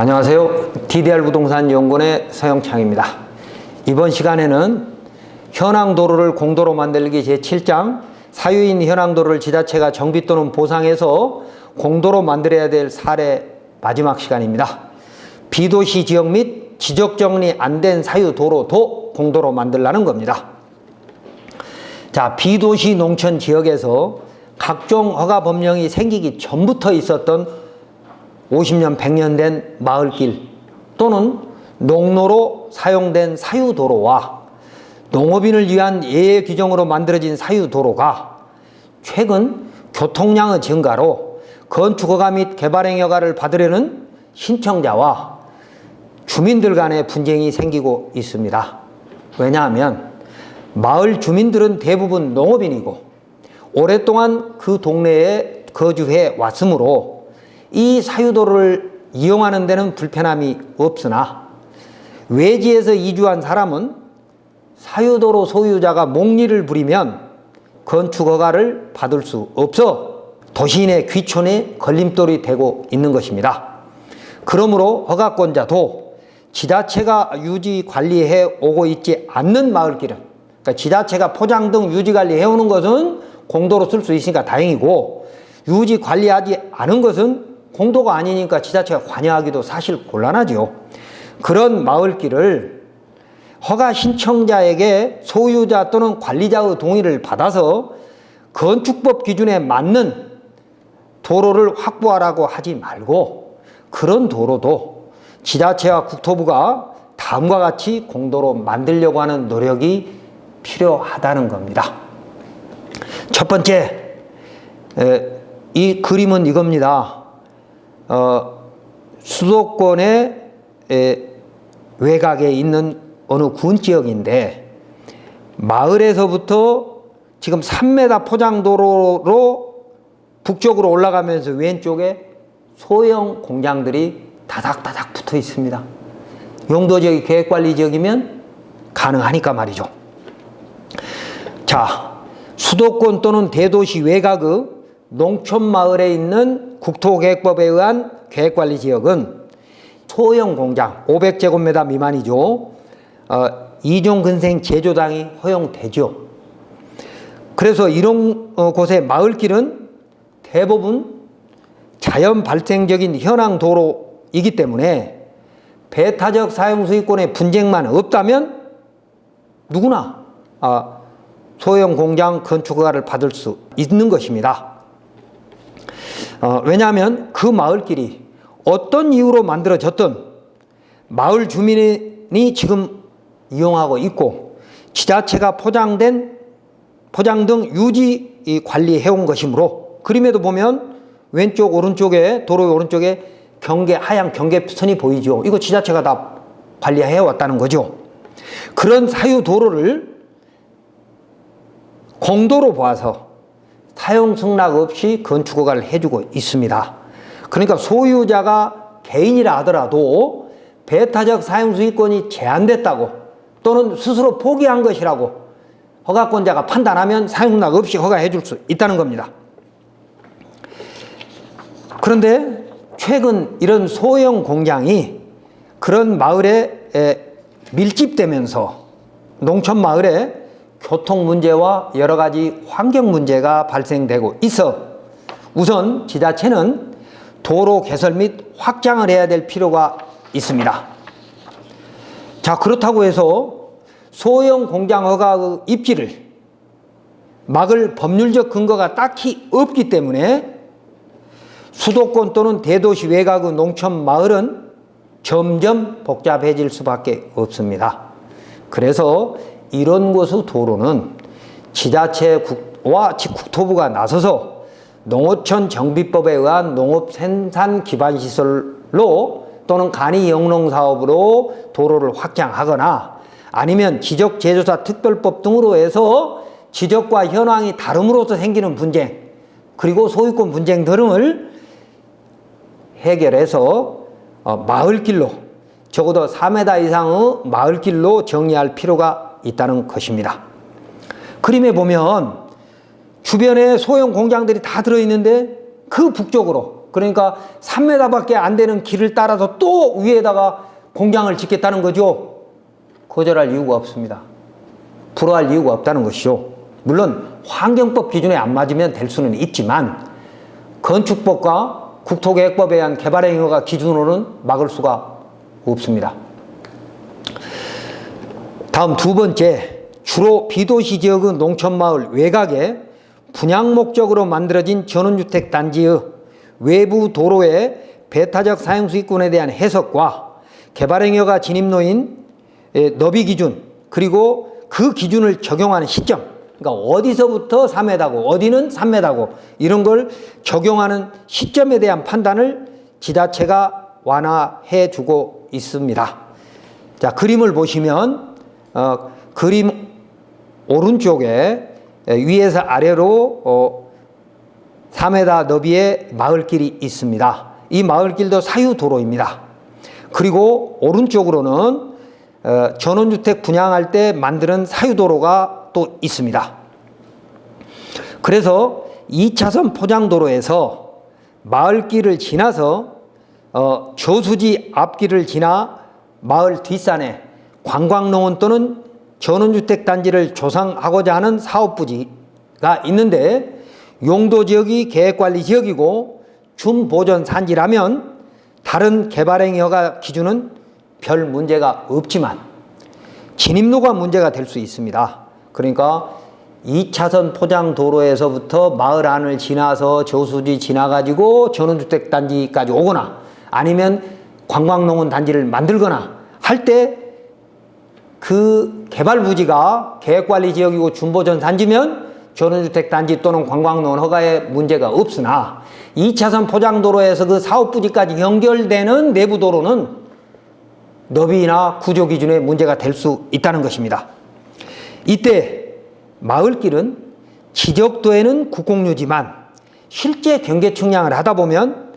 안녕하세요. DDR 부동산 연구원의 서영창입니다. 이번 시간에는 현황 도로를 공도로 만들기 제7장 사유인 현황 도로를 지자체가 정비 또는 보상해서 공도로 만들어야 될 사례 마지막 시간입니다. 비도시 지역 및 지적 정리 안 된 사유 도로도 공도로 만들라는 겁니다. 자, 비도시 농촌 지역에서 각종 허가 법령이 생기기 전부터 있었던 50년, 100년 된 마을길 또는 농로로 사용된 사유도로와 농업인을 위한 예외 규정으로 만들어진 사유도로가 최근 교통량의 증가로 건축허가 및 개발행 허가를 받으려는 신청자와 주민들 간의 분쟁이 생기고 있습니다. 왜냐하면 마을 주민들은 대부분 농업인이고 오랫동안 그 동네에 거주해 왔으므로 이 사유도를 이용하는 데는 불편함이 없으나 외지에서 이주한 사람은 사유도로 소유자가 목리를 부리면 건축 허가를 받을 수 없어 도시인의 귀촌에 걸림돌이 되고 있는 것입니다. 그러므로 허가권자도 지자체가 유지 관리해 오고 있지 않는 마을길은 그러니까 지자체가 포장 등 유지 관리해 오는 것은 공도로 쓸 수 있으니까 다행이고 유지 관리하지 않은 것은 공도가 아니니까 지자체가 관여하기도 사실 곤란하죠. 그런 마을길을 허가 신청자에게 소유자 또는 관리자의 동의를 받아서 건축법 기준에 맞는 도로를 확보하라고 하지 말고 그런 도로도 지자체와 국토부가 다음과 같이 공도로 만들려고 하는 노력이 필요하다는 겁니다. 첫 번째, 에, 이 그림은 이겁니다. 어, 수도권의 에, 외곽에 있는 어느 군 지역인데 마을에서부터 지금 3m 포장도로로 북쪽으로 올라가면서 왼쪽에 소형 공장들이 다닥다닥 붙어 있습니다. 용도 지역이 계획관리 지역이면 가능하니까 말이죠. 자, 수도권 또는 대도시 외곽의 농촌 마을에 있는 국토계획법에 의한 계획관리 지역은 소형 공장 500제곱미터 미만이죠. 어, 이종 근생 제조당이 허용되죠. 그래서 이런 어, 곳의 마을길은 대부분 자연 발생적인 현황 도로이기 때문에 배타적 사용 수익권의 분쟁만 없다면 누구나 아, 소형 공장 건축허가를 받을 수 있는 것입니다. 어, 왜냐하면 그 마을길이 어떤 이유로 만들어졌든 마을 주민이 지금 이용하고 있고 지자체가 포장된 포장 등 유지 관리해온 것이므로 그림에도 보면 왼쪽 오른쪽에 도로의 오른쪽에 경계 하얀 경계선이 보이죠. 이거 지자체가 다 관리해 왔다는 거죠. 그런 사유 도로를 공도로 봐서 사용 승낙 없이 건축 허가를 해주고 있습니다. 그러니까 소유자가 개인이라 하더라도 배타적 사용 수익권이 제한됐다고 또는 스스로 포기한 것이라고 허가권자가 판단하면 사용낙 없이 허가해 줄 수 있다는 겁니다. 그런데 최근 이런 소형 공장이 그런 마을에 밀집되면서 농촌 마을에 교통 문제와 여러 가지 환경 문제가 발생되고 있어 우선 지자체는 도로 개설 및 확장을 해야 될 필요가 있습니다. 자, 그렇다고 해서 소형 공장 허가의 입지를 막을 법률적 근거가 딱히 없기 때문에 수도권 또는 대도시 외곽의 농촌 마을은 점점 복잡해질 수밖에 없습니다. 그래서 이런 곳의 도로는 지자체와 국토부가 나서서 농어촌 정비법에 의한 농업 생산 기반 시설로 또는 간이 영농 사업으로 도로를 확장하거나 아니면 지적 제조사 특별법 등으로 해서 지적과 현황이 다름으로써 생기는 분쟁 그리고 소유권 분쟁 등을 해결해서 어, 마을길로 적어도 4m 이상의 마을길로 정리할 필요가 있다는 것입니다. 그림에 보면 주변에 소형 공장들이 다 들어있는데 그 북쪽으로 그러니까 3m밖에 안 되는 길을 따라서 또 위에다가 공장을 짓겠다는 거죠. 거절할 이유가 없습니다. 불허할 이유가 없다는 것이죠. 물론 환경법 기준에 안 맞으면 될 수는 있지만 건축법과 국토계획법에 의한 개발행위가 기준으로는 막을 수가 없습니다. 다음 두 번째, 주로 비도시 지역의 농촌마을 외곽에 분양 목적으로 만들어진 전원주택 단지의 외부 도로의 배타적 사용 수익권에 대한 해석과 개발행위가 진입로인 의 너비 기준 그리고 그 기준을 적용하는 시점 그러니까 어디서부터 3m고 어디는 3m고 이런 걸 적용하는 시점에 대한 판단을 지자체가 완화해 주고 있습니다. 자, 그림을 보시면 어, 그림 오른쪽에 위에서 아래로 어, 3m 너비의 마을길이 있습니다. 이 마을길도 사유도로입니다. 그리고 오른쪽으로는 어, 전원주택 분양할 때 만드는 사유도로가 또 있습니다. 그래서 2차선 포장도로에서 마을길을 지나서 어, 조수지 앞길을 지나 마을 뒷산에 관광농원 또는 전원주택 단지를 조성하고자 하는 사업부지가 있는데 용도 지역이 계획관리 지역이고 준보전 산지라면 다른 개발행위 허가 기준은 별 문제가 없지만 진입로가 문제가 될 수 있습니다. 그러니까 2차선 포장 도로에서부터 마을 안을 지나서 저수지 지나가지고 전원주택 단지까지 오거나 아니면 관광농원 단지를 만들거나 할때 그 개발 부지가 계획관리 지역이고 준보전 단지면 전원주택 단지 또는 관광농원 허가에 문제가 없으나 2차선 포장도로에서 그 사업 부지까지 연결되는 내부 도로는 너비나 구조 기준에 문제가 될 수 있다는 것입니다. 이때 마을길은 지적도에는 국공유지만 실제 경계 측량을 하다 보면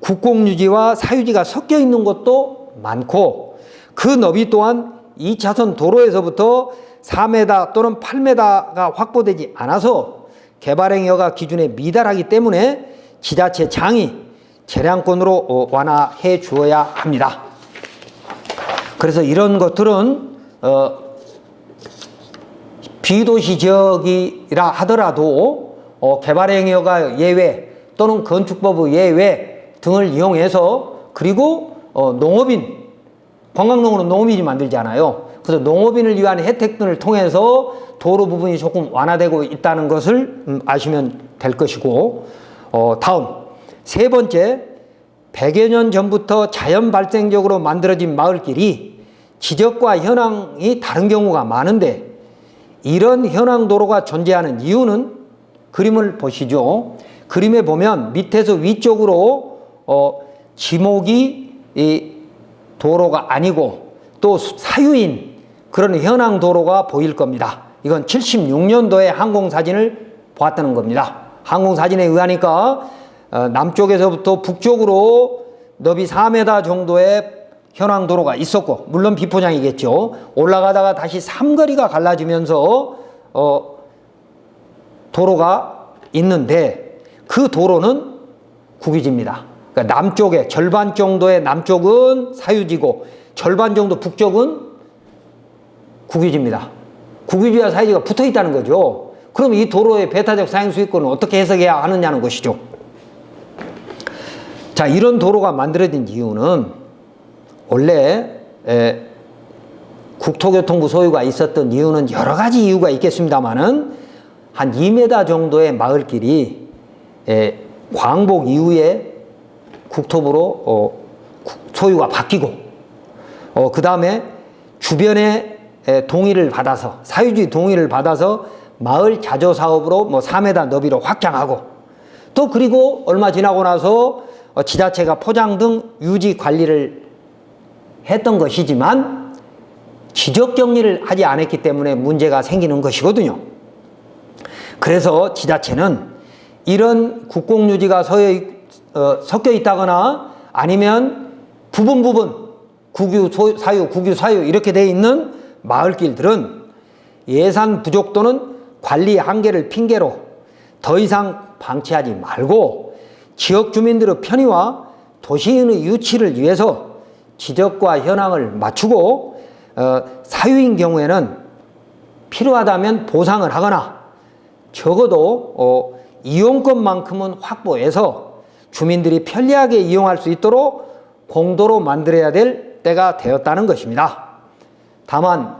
국공유지와 사유지가 섞여 있는 곳도 많고 그 너비 또한 2차선 도로에서부터 4m 또는 8m가 확보되지 않아서 개발행위가 기준에 미달하기 때문에 지자체 장이 재량권으로 어, 완화해 주어야 합니다. 그래서 이런 것들은 어, 비도시 지역이라 하더라도 어, 개발행위가 예외 또는 건축법 예외 등을 이용해서 그리고 어, 농업인 관광농으로 농업인이 만들잖아요. 그래서 농업인을 위한 혜택들을 통해서 도로 부분이 조금 완화되고 있다는 것을 음, 아시면 될 것이고 어, 다음 세 번째 100여 년 전부터 자연 발생적으로 만들어진 마을길이 지적과 현황이 다른 경우가 많은데 이런 현황 도로가 존재하는 이유는 그림을 보시죠. 그림에 보면 밑에서 위쪽으로 어, 지목이 이 도로가 아니고 또 사유인 그런 현황 도로가 보일 겁니다. 이건 76년도에 항공 사진을 보았다는 겁니다. 항공 사진에 의하니까 어, 남쪽에서부터 북쪽으로 너비 4m 정도의 현황 도로가 있었고 물론 비포장이겠죠. 올라가다가 다시 삼거리가 갈라지면서 어, 도로가 있는데 그 도로는 국유지입니다. 그러니까 남쪽에 절반 정도의 남쪽은 사유지고 절반 정도 북쪽은 국유지입니다. 국유지와 사유지가 붙어 있다는 거죠. 그럼 이 도로의 배타적 사용 수익권을 어떻게 해석해야 하느냐는 것이죠. 자, 이런 도로가 만들어진 이유는 원래 에, 국토교통부 소유가 있었던 이유는 여러 가지 이유가 있겠습니다만은 한 2m 정도의 마을길이 에, 광복 이후에 국토부로 어, 소유가 바뀌고 어, 그 다음에 주변에 에, 동의를 받아서 사유지 동의를 받아서 마을 자조 사업으로 뭐 4m 너비로 확장하고 또 그리고 얼마 지나고 나서 어, 지자체가 포장 등 유지 관리를 했던 것이지만 지적 정리를 하지 않았기 때문에 문제가 생기는 것이거든요. 그래서 지자체는 이런 국공유지가 서여, 어, 섞여 있다거나 아니면 부분 부분 국유 소, 사유, 국유 사유 이렇게 돼 있는 마을길들은 예산 부족 또는 관리 한계를 핑계로 더 이상 방치하지 말고 지역 주민들의 편의와 도시인의 유치를 위해서 지적과 현황을 맞추고 어, 사유인 경우에는 필요하다면 보상을 하거나 적어도 어, 이용권만큼은 확보해서 주민들이 편리하게 이용할 수 있도록 공도로 만들어야 될 때가 되었다는 것입니다. 다만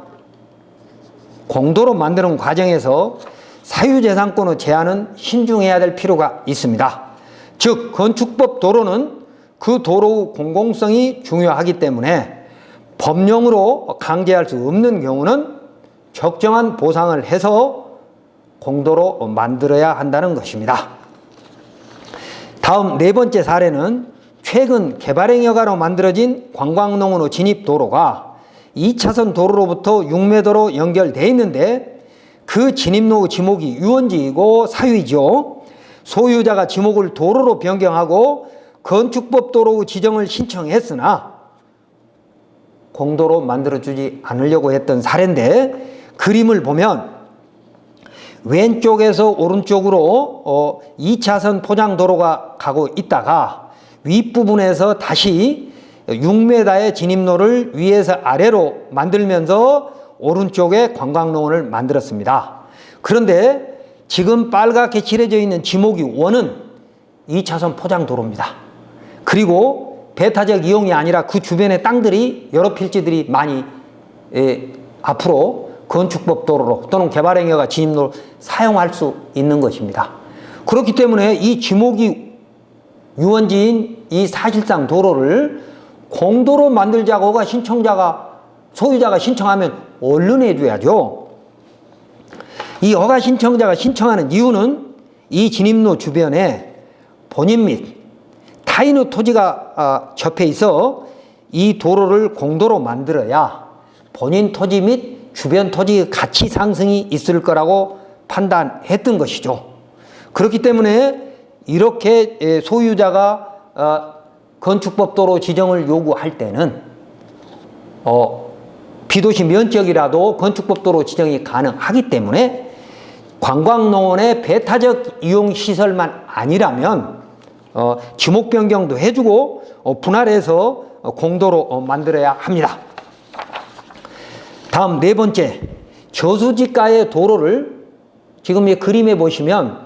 공도로 만드는 과정에서 사유재산권의 제한은 신중해야 될 필요가 있습니다. 즉 건축법 도로는 그 도로의 공공성이 중요하기 때문에 법령으로 강제할 수 없는 경우는 적정한 보상을 해서 공도로 만들어야 한다는 것입니다. 다음 네 번째 사례는 최근 개발행 여가로 만들어진 관광농원의 진입 도로가 2차선 도로로부터 6m로 연결돼 있는데 그 진입로 지목이 유원지이고 사유이죠. 소유자가 지목을 도로로 변경하고 건축법 도로 지정을 신청했으나 공도로 만들어주지 않으려고 했던 사례인데 그림을 보면 왼쪽에서 오른쪽으로 어, 2차선 포장도로가 가고 있다가 윗부분에서 다시 6m의 진입로를 위에서 아래로 만들면서 오른쪽에 관광농원을 만들었습니다. 그런데 지금 빨갛게 칠해져 있는 지목이 원은 2차선 포장도로입니다. 그리고 배타적 이용이 아니라 그 주변의 땅들이 여러 필지들이 많이 에, 앞으로 건축법 도로로 또는 개발행위가 진입로를 사용할 수 있는 것입니다. 그렇기 때문에 이 지목이 유원지인 이 사실상 도로를 공도로 만들자고가 신청자가 소유자가 신청하면 얼른 해줘야죠. 이 허가 신청자가 신청하는 이유는 이 진입로 주변에 본인 및 타인의 토지가 아, 접해 있어 이 도로를 공도로 만들어야 본인 토지 및 주변 토지의 가치 상승이 있을 거라고 판단했던 것이죠. 그렇기 때문에 이렇게 예, 소유자가 어, 건축법 도로 지정을 요구할 때는 어, 비도시 면적이라도 건축법 도로 지정이 가능하기 때문에 관광농원의 배타적 이용 시설만 아니라면 어, 지목 변경도 해주고 어, 분할해서 어, 공도로 어, 만들어야 합니다. 다음 네 번째 저수지가의 도로를 지금 이 그림에 보시면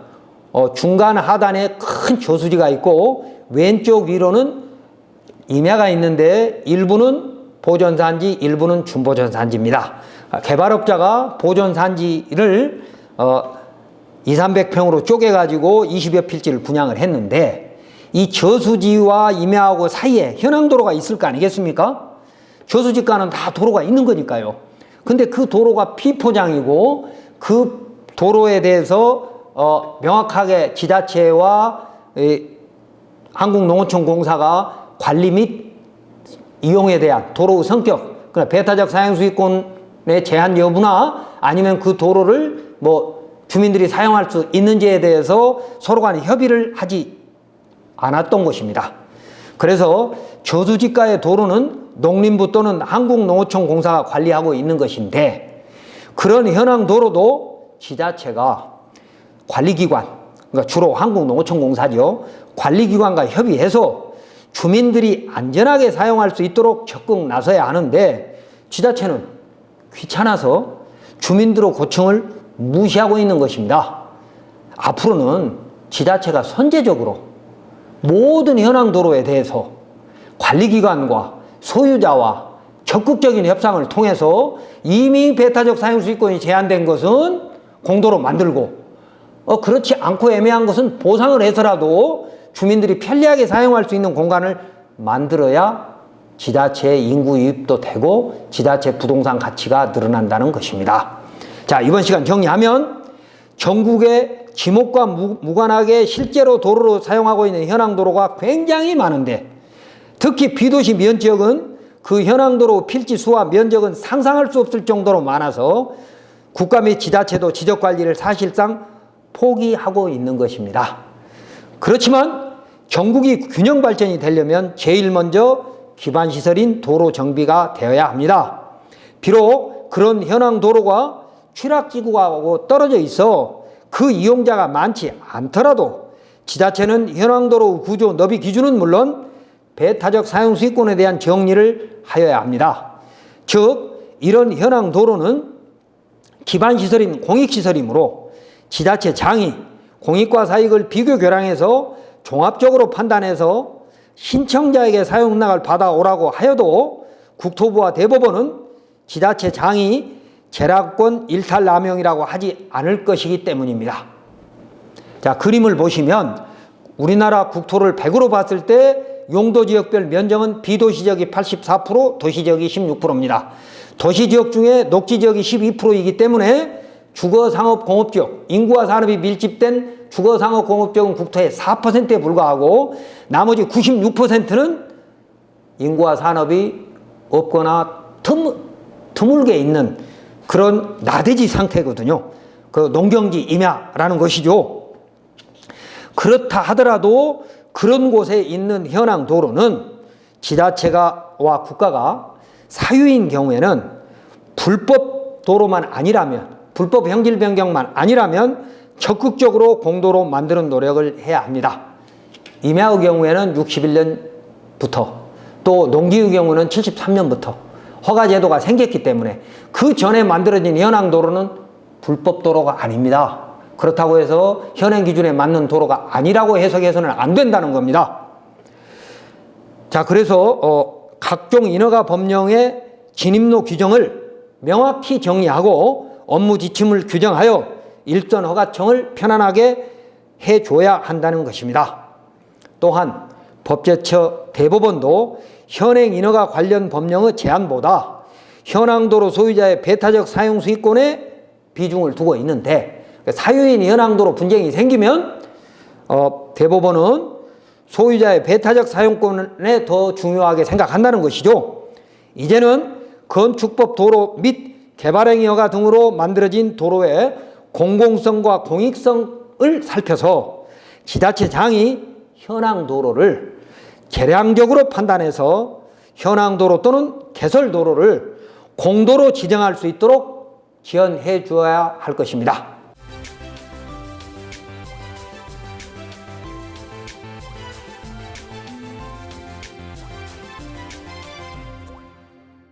어, 중간 하단에 큰 저수지가 있고 왼쪽 위로는 임야가 있는데 일부는 보존산지, 일부는 준보존산지입니다. 아, 개발업자가 보존산지를 어, 2, 300평으로 쪼개가지고 20여 필지를 분양을 했는데 이 저수지와 임야하고 사이에 현황도로가 있을 거 아니겠습니까? 저수지가는 다 도로가 있는 거니까요. 근데 그 도로가 피포장이고 그 도로에 대해서 어, 명확하게 지자체와 이, 한국농어촌 공사가 관리 및 이용에 대한 도로 성격, 그러나 배타적 사용 수익권의 제한 여부나 아니면 그 도로를 뭐 주민들이 사용할 수 있는지에 대해서 서로 간에 협의를 하지 않았던 것입니다. 그래서 저수지가의 도로는 농림부 또는 한국농어촌 공사가 관리하고 있는 것인데 그런 현황 도로도 지자체가 관리기관, 그러니까 주로 한국농어촌 공사죠. 관리기관과 협의해서 주민들이 안전하게 사용할 수 있도록 적극 나서야 하는데 지자체는 귀찮아서 주민들의 고청을 무시하고 있는 것입니다. 앞으로는 지자체가 선제적으로 모든 현황 도로에 대해서 관리기관과 소유자와 적극적인 협상을 통해서 이미 배타적 사용수익권이 제한된 것은 공도로 만들고 어, 그렇지 않고 애매한 것은 보상을 해서라도 주민들이 편리하게 사용할 수 있는 공간을 만들어야 지자체 인구 유입도 되고 지자체 부동산 가치가 늘어난다는 것입니다. 자, 이번 시간 정리하면 전국의 지목과 무, 무관하게 실제로 도로로 사용하고 있는 현황 도로가 굉장히 많은데 특히 비도시 면적은 그 현황 도로 필지 수와 면적은 상상할 수 없을 정도로 많아서 국가 및 지자체도 지적 관리를 사실상 포기하고 있는 것입니다. 그렇지만 전국이 균형 발전이 되려면 제일 먼저 기반 시설인 도로 정비가 되어야 합니다. 비록 그런 현황 도로가 취락지구하고 떨어져 있어 그 이용자가 많지 않더라도 지자체는 현황도로 구조 너비 기준은 물론 배타적 사용 수익권에 대한 정리를 하여야 합니다. 즉 이런 현황 도로는 기반 시설인 공익 시설이므로 지자체 장이 공익과 사익을 비교 결항해서 종합적으로 판단해서 신청자에게 사용 낙을 받아오라고 하여도 국토부와 대법원은 지자체 장이 재량권 일탈 남용이라고 하지 않을 것이기 때문입니다. 자, 그림을 보시면 우리나라 국토를 100으로 봤을 때 용도 지역별 면적은 비도시 지역이 84%, 도시 지역이 16%입니다. 도시 지역 중에 녹지 지역이 12%이기 때문에 주거 상업 공업 지역, 인구와 산업이 밀집된 주거 상업 공업 지역은 국토의 4%에 불과하고 나머지 96%는 인구와 산업이 없거나 드물, 드물게 있는 그런 나대지 상태거든요. 그 농경지 임야라는 것이죠. 그렇다 하더라도 그런 곳에 있는 현황 도로는 지자체가 와 국가가 사유인 경우에는 불법 도로만 아니라면 불법 형질 변경만 아니라면 적극적으로 공도로 만드는 노력을 해야 합니다. 임야의 경우에는 61년부터 또 농기의 경우는 73년부터 허가 제도가 생겼기 때문에 그 전에 만들어진 현황 도로는 불법 도로가 아닙니다. 그렇다고 해서 현행 기준에 맞는 도로가 아니라고 해석해서는 안 된다는 겁니다. 자, 그래서 어, 각종 인허가 법령의 진입로 규정을 명확히 정리하고 업무 지침을 규정하여 일선 허가청을 편안하게 해줘야 한다는 것입니다. 또한 법제처 대법원도 현행 인허가 관련 법령의 제한보다 현황도로 소유자의 배타적 사용 수익권에 비중을 두고 있는데 사유인 현황도로 분쟁이 생기면 어, 대법원은 소유자의 배타적 사용권에 더 중요하게 생각한다는 것이죠. 이제는 건축법 도로 및 개발행위허가 등으로 만들어진 도로의 공공성과 공익성을 살펴서 지자체장이 현황 도로를 계량적으로 판단해서 현황 도로 또는 개설 도로를 공도로 지정할 수 있도록 지원해 주어야 할 것입니다.